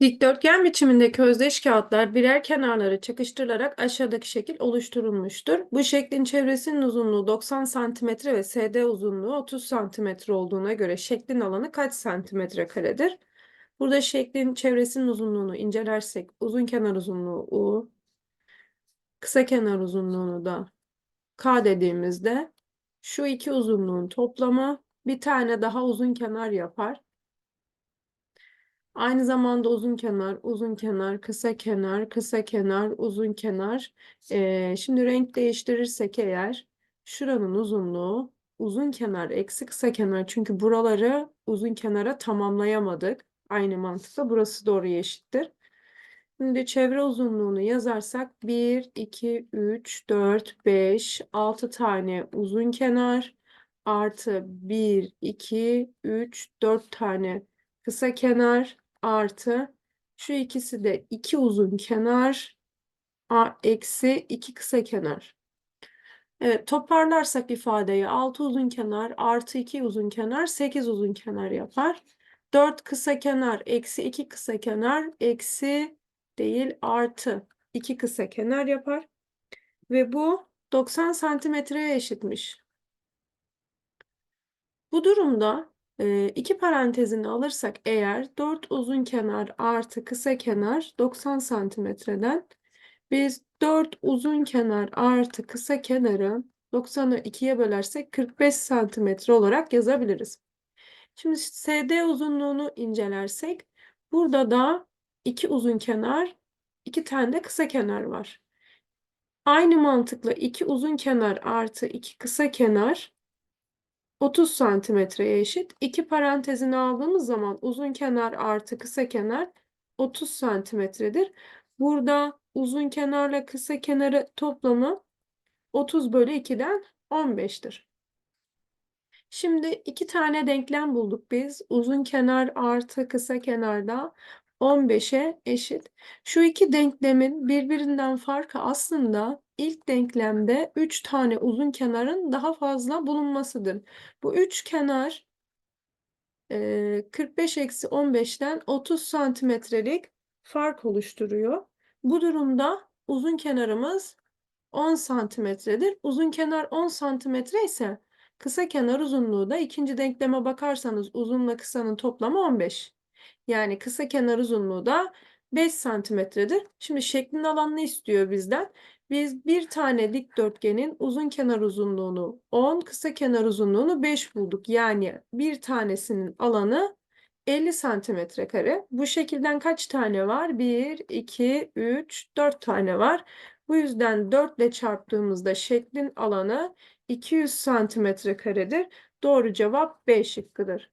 Dikdörtgen biçimindeki özdeş kağıtlar birer kenarları çakıştırılarak aşağıdaki şekil oluşturulmuştur. Bu şeklin çevresinin uzunluğu 90 cm ve SD uzunluğu 30 cm olduğuna göre şeklin alanı kaç santimetre karedir? Burada şeklin çevresinin uzunluğunu incelersek uzun kenar uzunluğu U, kısa kenar uzunluğunu da K dediğimizde şu iki uzunluğun toplamı bir tane daha uzun kenar yapar. Aynı zamanda uzun kenar, uzun kenar, kısa kenar, kısa kenar, uzun kenar. Ee, şimdi renk değiştirirsek eğer şuranın uzunluğu uzun kenar eksi kısa kenar. Çünkü buraları uzun kenara tamamlayamadık. Aynı mantıkla burası doğruya eşittir. Şimdi çevre uzunluğunu yazarsak 1, 2, 3, 4, 5, 6 tane uzun kenar artı 1, 2, 3, 4 tane kısa kenar artı şu ikisi de 2 uzun kenar a, eksi 2 kısa kenar. Evet toparlarsak ifadeyi 6 uzun kenar artı 2 uzun kenar 8 uzun kenar yapar. 4 kısa kenar eksi 2 kısa kenar eksi değil artı 2 kısa kenar yapar. Ve bu 90 santimetreye eşitmiş. Bu durumda e, iki parantezini alırsak eğer 4 uzun kenar artı kısa kenar 90 santimetreden biz 4 uzun kenar artı kısa kenarı 90'ı 2'ye bölersek 45 santimetre olarak yazabiliriz. Şimdi SD uzunluğunu incelersek burada da iki uzun kenar, iki tane de kısa kenar var. Aynı mantıkla iki uzun kenar artı iki kısa kenar 30 santimetreye eşit. İki parantezini aldığımız zaman uzun kenar artı kısa kenar 30 santimetredir. Burada uzun kenarla kısa kenarı toplamı 30 bölü 2'den 15'tir. Şimdi iki tane denklem bulduk biz. Uzun kenar artı kısa kenarda 15'e eşit. Şu iki denklemin birbirinden farkı aslında ilk denklemde 3 tane uzun kenarın daha fazla bulunmasıdır. Bu üç kenar e, 45 eksi 15'ten 30 santimetrelik fark oluşturuyor. Bu durumda uzun kenarımız 10 santimetredir. Uzun kenar 10 santimetre ise kısa kenar uzunluğu da ikinci denkleme bakarsanız uzunla kısanın toplamı 15. Yani kısa kenar uzunluğu da 5 santimetredir. Şimdi şeklin alanını istiyor bizden. Biz bir tane dikdörtgenin uzun kenar uzunluğunu 10, kısa kenar uzunluğunu 5 bulduk. Yani bir tanesinin alanı 50 santimetre kare. Bu şekilden kaç tane var? 1, 2, 3, 4 tane var. Bu yüzden 4 ile çarptığımızda şeklin alanı 200 santimetre karedir. Doğru cevap B şıkkıdır.